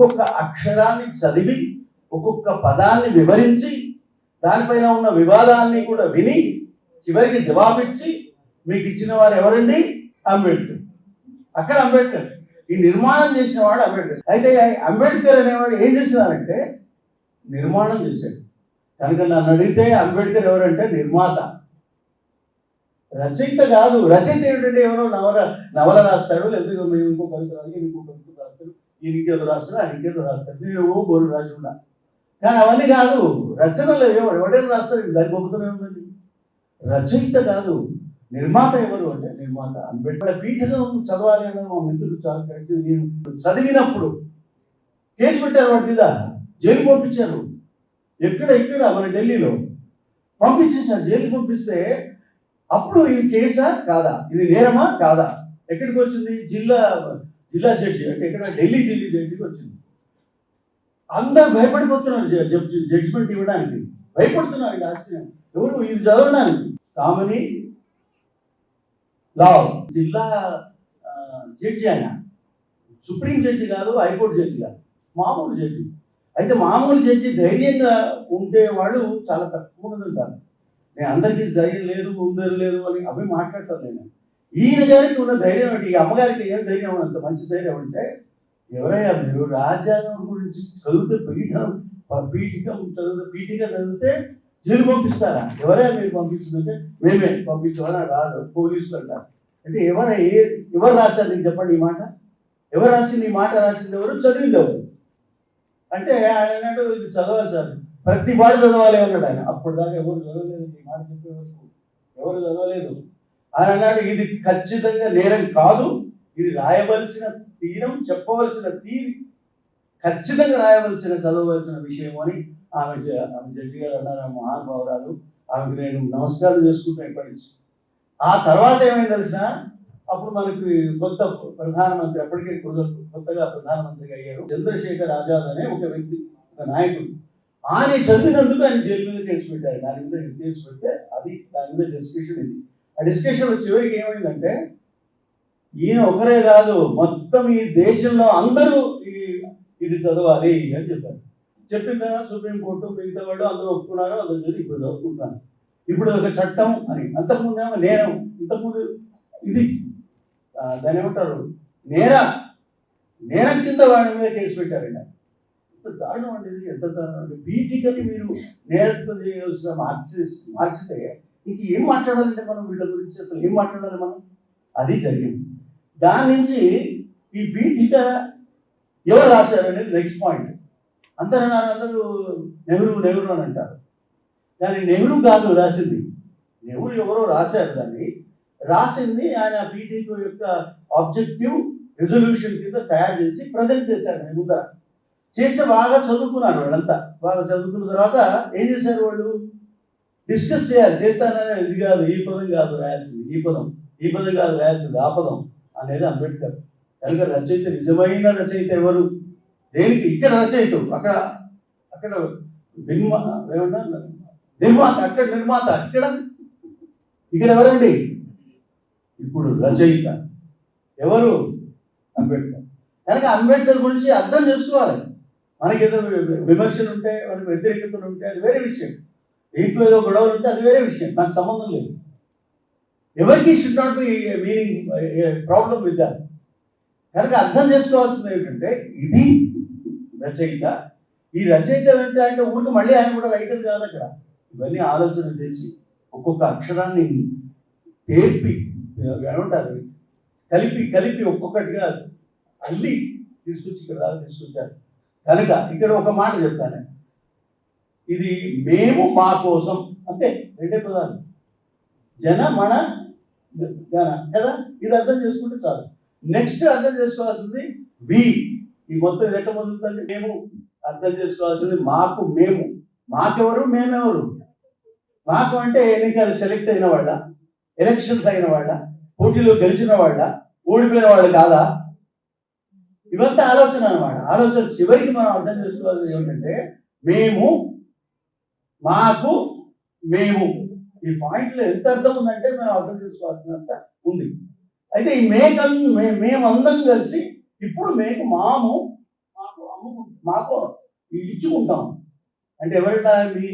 ఒక్కొక్క అక్షరాన్ని చదివి ఒక్కొక్క పదాన్ని వివరించి దానిపైన ఉన్న వివాదాన్ని కూడా విని చివరికి జవాబిచ్చి మీకు ఇచ్చిన వారు ఎవరండి? అంబేద్కర్. అక్కడ అంబేద్కర్. ఈ నిర్మాణం చేసిన వాడు అంబేద్కర్. అయితే అంబేద్కర్ అనేవాడు ఏం చేసినారంటే నిర్మాణం చేశాడు. కనుక నన్ను అడిగితే అంబేద్కర్ ఎవరంటే నిర్మాత. రచయిత కాదు. రచయిత ఏంటంటే ఎవరో నవల నవల రాస్తాడు లేకపోతే మేము ఇంకో కవిత ఇంకో కవిత రాస్తాడు ఈ ఇంకేదో రాస్తాడు ఆ రాస్తాడు నేను ఓ బోరు రాసి ఉన్నా. కానీ అవన్నీ కాదు రచనలు ఎవరు ఎవడేం రాస్తాడు దాని గొప్పతనం ఏముందండి? రచయిత కాదు నిర్మాత ఎవరు అంటే నిర్మాత అంబేద్కర్. పీఠకం చదవాలి అని మా మిత్రులు చాలా కరెక్ట్ నేను చదివినప్పుడు కేసు పెట్టారు వాటి మీద. జైలు పంపించారు. ఎక్కడ ఇక్కడ మన ఢిల్లీలో. పంపించేసారు జైలు పంపిస్తే అప్పుడు ఇది కేసా? కాదా? ఇది నేరమా? కాదా? ఎక్కడికి వచ్చింది? జిల్లా జిల్లా జడ్జి అంటే ఇక్కడ ఢిల్లీ ఢిల్లీ జడ్జికి వచ్చింది. అందరు భయపడిపోతున్నారు జడ్జిమెంట్ ఇవ్వడానికి. భయపడుతున్నారు ఇది ఆశ్చర్యం. ఎవరు ఇది చదవడానికి కామని? లా జిల్లా జడ్జి ఆయన. సుప్రీం జడ్జి కాదు హైకోర్టు జడ్జి కాదు. మామూలు జడ్జి. అయితే మామూలు జడ్జి ధైర్యంగా ఉండే వాళ్ళు చాలా తక్కువ మంది ఉంటారు. నేను అందరికీ ధైర్యం లేదు ఉందని లేదు అని అవి మాట్లాడతాను నేను. ఈయన గారికి ఉన్న ధైర్యం ఏంటి? ఈ అమ్మగారికి ఏం ధైర్యం అంత మంచి ధైర్యం అంటే ఎవరైనా మీరు రాజ్యాంగం గురించి చదివితే పీఠం పీఠికం చదివితే పీఠిక చదివితే జైలు పంపిస్తారా? ఎవరైనా మీరు పంపించిందంటే మేమే పంపించమని రాదు పోలీసులు అంటారు. అంటే ఎవరు ఏ ఎవరు రాశారు నీకు చెప్పండి ఈ మాట? ఎవరు రాసింది? ఈ మాట రాసింది ఎవరు? చదివింది ఎవరు? అంటే ఆయన అన్నాడు ఇది చదవాలి సార్. ప్రతి మాట చదవాలి అన్నాడు ఆయన. అప్పుడు దాకా ఎవరు చదవలేదు. ఈ మాట చెప్పే వరకు ఎవరు చదవలేదు. ఆయన అన్నాడు ఇది ఖచ్చితంగా నేరం కాదు ఇది రాయవలసిన తీరం చెప్పవలసిన తీరి ఖచ్చితంగా రాయవలసిన చదవవలసిన విషయం అని ఆమె జ- ఆమె జడ్జి గారు అన్నారు ఆమె మహానుభావురాలు. ఆమెకు నేను నమస్కారం చేసుకుంటా ఇప్పటి నుంచి. ఆ తర్వాత ఏమైంది తెలిసిన అప్పుడు మనకి కొత్త ప్రధానమంత్రి అప్పటికే కొత్తగా ప్రధానమంత్రిగా అయ్యారు చంద్రశేఖర్ ఆజాద్ అనే ఒక వ్యక్తి ఒక నాయకుడు. ఆయన చదివినందుకు ఆయన జైలు మీద కేసు పెట్టారు. దాని మీద కేసు పెడితే అది దాని మీద డిస్కషన్ ఇది. ఆ డిస్కషన్ చివరికి ఏమైందంటే ఈయన ఒకరే కాదు మొత్తం ఈ దేశంలో అందరూ ఈ ఇది చదవాలి అని చెప్పారు. చెప్పిన తర్వాత సుప్రీంకోర్టు మిగతా వాళ్ళు అందరూ ఒప్పుకున్నారు అందరూ చదివి ఇప్పుడు చదువుకుంటాను ఇప్పుడు ఒక చట్టం అని. అంతకుముందు ఏమో నేరం ఇంతకుముందు ఇది దాని ఏమంటారు? నేర నేరం కింద వాడి మీద కేసు పెట్టారండి ఎంత దారుణం అండి ఎంత దారుణం అండి. పీఠికని మీరు నేరత్వం చేయవలసిన మార్చి మార్చితే ఇంక ఏం మాట్లాడాలంటే మనం వీళ్ళ గురించి అసలు ఏం మాట్లాడాలి మనం? అది జరిగింది. దాని నుంచి ఈ పీఠిక ఎవరు రాశారు అనేది నెక్స్ట్ పాయింట్ అందరూ అన్నారు, అందరూ నెహ్రూ నెహ్రూ అని అంటారు. దాన్ని నెహ్రూ కాదు రాసింది. నెహ్రూ ఎవరో రాశారు దాన్ని. రాసింది ఆయన పీటీపీ యొక్క ఆబ్జెక్టివ్ రెజల్యూషన్ కింద తయారు చేసి ప్రజెంట్ చేశారు నేను ముందర చేస్తే బాగా చదువుకున్నారు వాళ్ళంతా. బాగా చదువుకున్న తర్వాత ఏం చేశారు వాళ్ళు? డిస్కస్ చేయాలి. చేస్తానని ఇది కాదు ఈ పదం కాదు రాయాల్సింది. ఈ పదం ఈ పదం కాదు రాయాల్సింది. ఆ పదం అనేది అంబేద్కర్. కనుక రచయిత నిజమైన రచయిత ఎవరు? దేనికి? ఇక్కడ రచయిత. అక్కడ అక్కడ నిర్మా నిర్మాత అక్కడ నిర్మాత ఇక్కడ. ఇక్కడ ఎవరండి? ఇప్పుడు రచయిత. ఎవరు? అంబేద్కర్. కనుక అంబేద్కర్ గురించి అర్థం చేసుకోవాలి. మనకి ఏదో విమర్శలు ఉంటే మనకి వ్యతిరేకతలు ఉంటే అది వేరే విషయం. దీంట్లో ఏదో గొడవలు ఉంటే అది వేరే విషయం నాకు సంబంధం లేదు. ఎవరికి should not be meaning problem with that కనుక అర్థం చేసుకోవాల్సింది ఏంటంటే ఇది రచయిత ఈ రచయిత అంటే అంటే ఊరికి మళ్ళీ ఆయన కూడా రైటర్ కాదు అక్కడ. ఇవన్నీ ఆలోచన చేసి ఒక్కొక్క అక్షరాన్ని పేర్పి ఏమంటారు? కలిపి కలిపి ఒక్కొక్కటిగా అల్లి తీసుకొచ్చి ఇక్కడ తీసుకొచ్చారు. కనుక ఇక్కడ ఒక మాట చెప్తాను. ఇది మేము మా కోసం. అంతే రెండే పదాలు. జన మన జన కదా? ఇది అర్థం చేసుకుంటే చాలు. నెక్స్ట్ అర్థం చేసుకోవాల్సింది వి ఈ మొత్తం ఇది ఎట్లా పొందుతుంది మేము అర్థం చేసుకోవాల్సింది మాకు మేము. మాకెవరు? మేమెవరు? మాకు అంటే ఎన్నికలు సెలెక్ట్ అయిన వాళ్ళ ఎలక్షన్స్ అయిన వాళ్ళ పోటీలో గెలిచిన వాళ్ళ ఓడిపోయిన వాళ్ళు కాదా? ఇవంతా ఆలోచన అన్నమాట. ఆలోచన చివరికి మనం అర్థం చేసుకోవాల్సింది ఏమిటంటే మేము మాకు మేము. ఈ పాయింట్లో ఎంత అర్థం ఉందంటే మేము అర్థం చేసుకోవాల్సినంత ఉంది. అయితే ఈ మేకల్ మేమందరం కలిసి ఇప్పుడు మేము మాము మాకు అమ్ముకుంటాం మాకు ఇచ్చుకుంటాం. అంటే ఎవరైనా మీ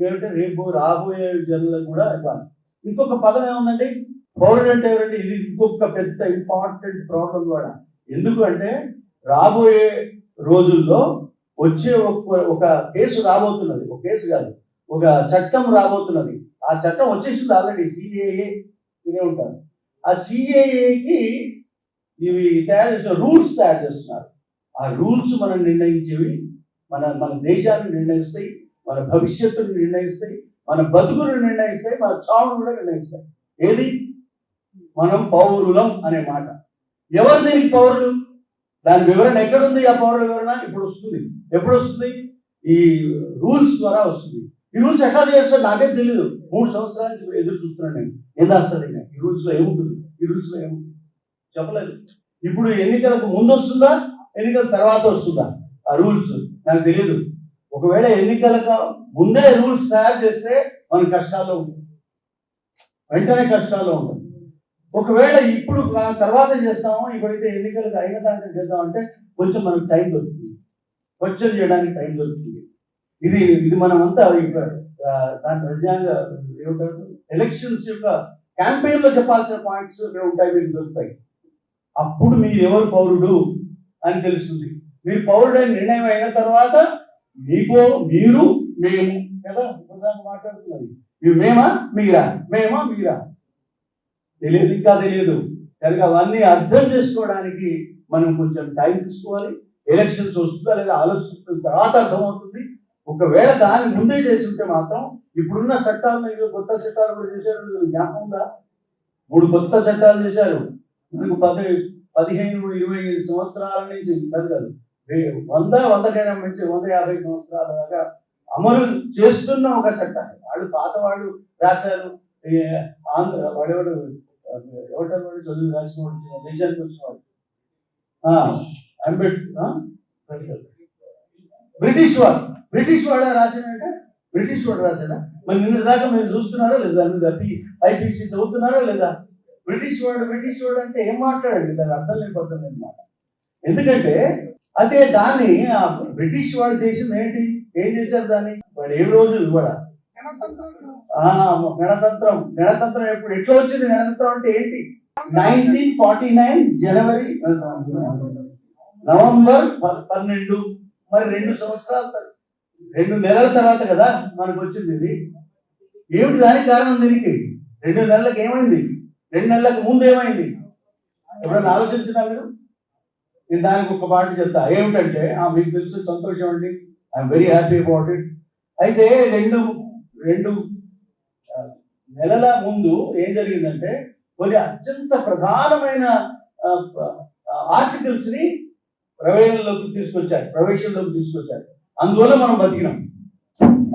మేమంటే రేపు రాబోయే జనులకు కూడా ఇవ్వాలి. ఇంకొక పదం ఏముందండి? పౌరుడు అంటే ఎవరంటే ఇది ఇంకొక పెద్ద ఇంపార్టెంట్ ప్రాబ్లం కూడా. ఎందుకంటే రాబోయే రోజుల్లో వచ్చే ఒక ఒక కేసు రాబోతున్నది ఒక కేసు కాదు ఒక చట్టం రాబోతున్నది. ఆ చట్టం వచ్చేసింది ఆల్రెడీ సిఏఏ ఇదే ఉంటారు ఆ సిఏఏకి ఇవి తయారు చేసిన రూల్స్ తయారు చేస్తున్నారు. ఆ రూల్స్ మనం నిర్ణయించేవి మన మన దేశాన్ని నిర్ణయిస్తాయి మన భవిష్యత్తును నిర్ణయిస్తాయి మన బతుకును నిర్ణయిస్తాయి మన చావును కూడా నిర్ణయిస్తాయి. ఏది? మనం పౌరులం అనే మాట. ఎవరు దీనికి పౌరులు? దాని వివరణ ఎక్కడుంది? ఆ పౌరుల వివరణ ఇప్పుడు వస్తుంది ఎప్పుడు వస్తుంది ఈ రూల్స్ ద్వారా వస్తుంది. ఈ రూల్స్ ఎట్లా చేస్తారు నాకే తెలియదు మూడు సంవత్సరాల నుంచి ఎదురు చూస్తున్నాను నేను. ఏం రాస్తుంది నేను ఈ రూల్స్లో ఏముంటుంది? ఈ రూల్స్లో ఏముంటుంది? చెప్పలేదు. ఇప్పుడు ఎన్నికలకు ముందు వస్తుందా ఎన్నికల తర్వాత వస్తుందా? ఆ రూల్స్. నాకు తెలియదు ఒకవేళ ఎన్నికలకు ముందే రూల్స్ తయారు చేస్తే మన కష్టాల్లో ఉంటుంది వెంటనే కష్టాల్లో ఉంటుంది ఒకవేళ ఇప్పుడు తర్వాత చేస్తామో ఇప్పుడైతే ఎన్నికలకు అయిన దాంట్లో చేద్దామంటే కొంచెం మనకు టైం దొరుకుతుంది. క్వశ్చన్ చేయడానికి టైం దొరుకుతుంది. ఇది ఇది మనమంతా దాని రాజ్యాంగ ఏమిటారు? ఎలక్షన్స్ యొక్క క్యాంపెయిన్లో చెప్పాల్సిన పాయింట్స్ ఉంటాయి మీకు దొరుకుతాయి. అప్పుడు మీరు ఎవరు పౌరుడు అని తెలుస్తుంది. మీరు పౌరుడు అని నిర్ణయం అయిన తర్వాత మీకో మీరు మేము కదా? మాట్లాడుతున్నది. మీరు మేమా? మీరా? మేమా? మీరా? తెలియదు ఇంకా తెలియదు. కనుక అవన్నీ అర్థం చేసుకోవడానికి మనం కొంచెం టైం తీసుకోవాలి. ఎలక్షన్స్ వస్తుందా లేదా ఆలోచిస్తున్న తర్వాత అర్థమవుతుంది. ఒకవేళ దాన్ని ముందే చేసి ఉంటే మాత్రం ఇప్పుడున్న చట్టాలను ఏదో కొత్త చట్టాలు కూడా చేశారు. జ్ఞాపకం ఉందా? మూడు కొత్త చట్టాలు చేశారు. మనకు పది పదిహేను ఇరవై ఐదు సంవత్సరాల నుంచి కాదు కాదు వంద వందకైనా మించి వంద యాభై సంవత్సరాల దాకా అమలు చేస్తున్న ఒక చట్టాన్ని వాళ్ళు పాత వాళ్ళు రాశారు. ఆంధ్ర వాడేవాడు ఎవటర్ చదువు రాసిన వాడు దేశానికి వచ్చిన వాడు ఆ, ఆ? బ్రిటిష్ వాడు. బ్రిటిష్ వాడు రాసిన బ్రిటిష్ వాడు రాశాడా? మరి నిన్న దాకా మీరు చూస్తున్నారా లేదా? మీరు ఐసీసీ చదువుతున్నారా లేదా? బ్రిటిష్ వాడు బ్రిటిష్ వాడు అంటే ఏం మాట్లాడండి? దాని అర్థం లేకపోతుంది అనమాట ఎందుకంటే అదే దాన్ని ఆ బ్రిటిష్ వాడు చేసింది ఏంటి? ఏం చేశారు దాన్ని? వాడు ఏ రోజు కూడా గణతంత్రం. గణతంత్రం. ఎప్పుడు? ఎట్లా వచ్చింది గణతంత్రం అంటే ఏంటి? నైన్టీన్ ఫార్టీ నైన్ జనవరి నవంబర్ పన్నెండు. మరి రెండు సంవత్సరాల రెండు నెలల తర్వాత కదా మనకు వచ్చింది ఇది. ఏమిటి దానికి కారణం దీనికి? రెండు నెలలకు ఏమైంది? రెండు నెలలకు ముందు ఏమైంది? ఎప్పుడైనా ఆలోచించినా మీరు? నేను దానికి ఒక పాట చెప్తా. ఏమిటంటే ఆ, మీకు తెలుసు సంతోషం అండి. I'm very happy about it అయితే రెండు రెండు నెలల ముందు ఏం జరిగిందంటే కొన్ని అత్యంత ప్రధానమైన ఆర్టికల్స్ని ప్రవేశంలోకి తీసుకొచ్చారు ప్రవేశంలోకి తీసుకొచ్చారు. అందువల్ల మనం బతికినాం.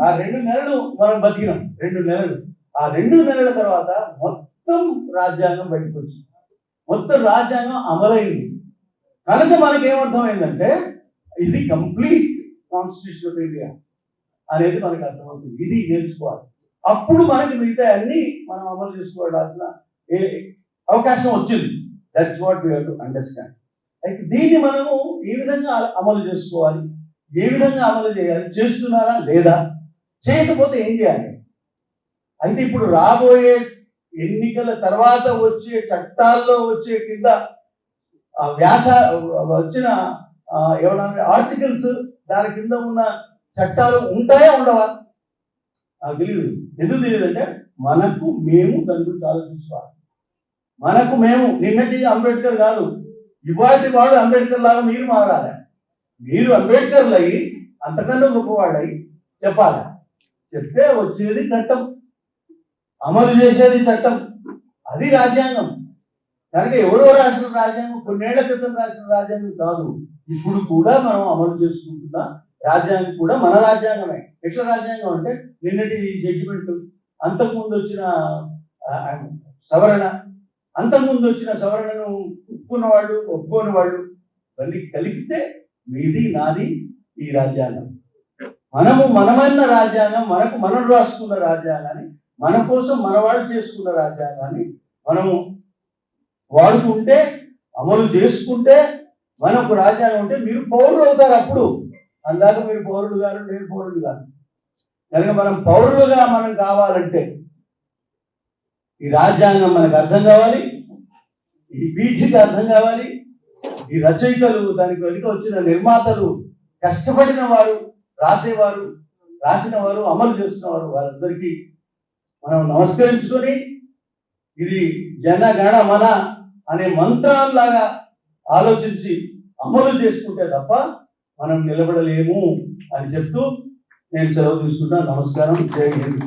ఆ రెండు నెలలు మనం బతికినాం రెండు నెలలు. ఆ రెండు నెలల తర్వాత మొత్తం రాజ్యాంగం బయటకు వచ్చింది. మొత్తం రాజ్యాంగం అమలైంది. కనుక మనకి ఏమర్థమైందంటే ఇది కంప్లీట్ కాన్స్టిట్యూషన్ ఆఫ్ ఇండియా. అనేది మనకు అర్థమవుతుంది. ఇది నేర్చుకోవాలి. అప్పుడు మనకి మిగతా అన్ని మనం అమలు చేసుకోవడాల్సిన ఏ అవకాశం వచ్చింది. That's what you to understand అయితే దీన్ని మనము ఏ విధంగా అమలు చేసుకోవాలి? ఏ విధంగా అమలు చేయాలి? చేస్తున్నారా లేదా? చేయకపోతే ఏం చేయాలి? అయితే ఇప్పుడు రాబోయే ఎన్నికల తర్వాత వచ్చే చట్టాల్లో వచ్చే కింద వ్యాస వచ్చిన ఏమన్నా ఆర్టికల్స్ దాని కింద ఉన్న చట్టాలు ఉంటాయా ఉండవా? నాకు తెలియదు ఎందుకు తెలియదంటే మనకు మేము దాని గురించి ఆలోచించుకోవాలి. మనకు మేము నిన్నటి అంబేద్కర్ కాదు ఇవాటి వాడు అంబేద్కర్ లాగా మీరు మారాలి. మీరు అంబేద్కర్లు అయ్యి అంతకన్నా గొప్పవాడై చెప్పాలి. చెప్తే వచ్చేది చట్టం. అమలు చేసేది చట్టం. అది రాజ్యాంగం. కనుక ఎవరో రాసిన రాజ్యాంగం కొన్నేళ్ళ క్రితం రాసిన రాజ్యాంగం కాదు. ఇప్పుడు కూడా మనం అమలు చేసుకుంటున్నా రాజ్యాంగం కూడా మన రాజ్యాంగమే. ఎట్లా రాజ్యాంగం అంటే నిన్నటి జడ్జిమెంట్ అంతకుముందు వచ్చిన సవరణ. అంతకుముందు వచ్చిన సవరణను ఒప్పుకున్న వాళ్ళు ఒప్పుకోని వాళ్ళు మళ్ళీ కలిపితే మీది నాది ఈ రాజ్యాంగం. మనము మనమన్న రాజ్యాంగం మనకు మనం రాసుకున్న రాజ్యాంగాన్ని మన కోసం మన వాళ్ళు చేసుకున్న రాజ్యాంగాన్ని మనము వాడుకుంటే అమలు చేసుకుంటే మనకు రాజ్యాంగం ఉంటే మీరు పౌరులు అవుతారు అప్పుడు. అందాక మీరు పౌరులు గారు నేను పౌరులు గారు కనుక మనం పౌరులుగా మనం కావాలంటే ఈ రాజ్యాంగం మనకు అర్థం కావాలి ఈ పీఠికి అర్థం కావాలి ఈ రచయితలు దానికి వెనుక వచ్చిన నిర్మాతలు కష్టపడిన వారు రాసేవారు రాసిన వారు అమలు చేస్తున్నవారు వారందరికీ మనం నమస్కరించుకొని ఇది జన గణ మన అనే మంత్రాల్లాగా ఆలోచించి అమలు చేసుకుంటే తప్ప మనం నిలబడలేము అని చెప్తూ నేను సెలవు తీసుకుంటాను నమస్కారం. జై హింద్.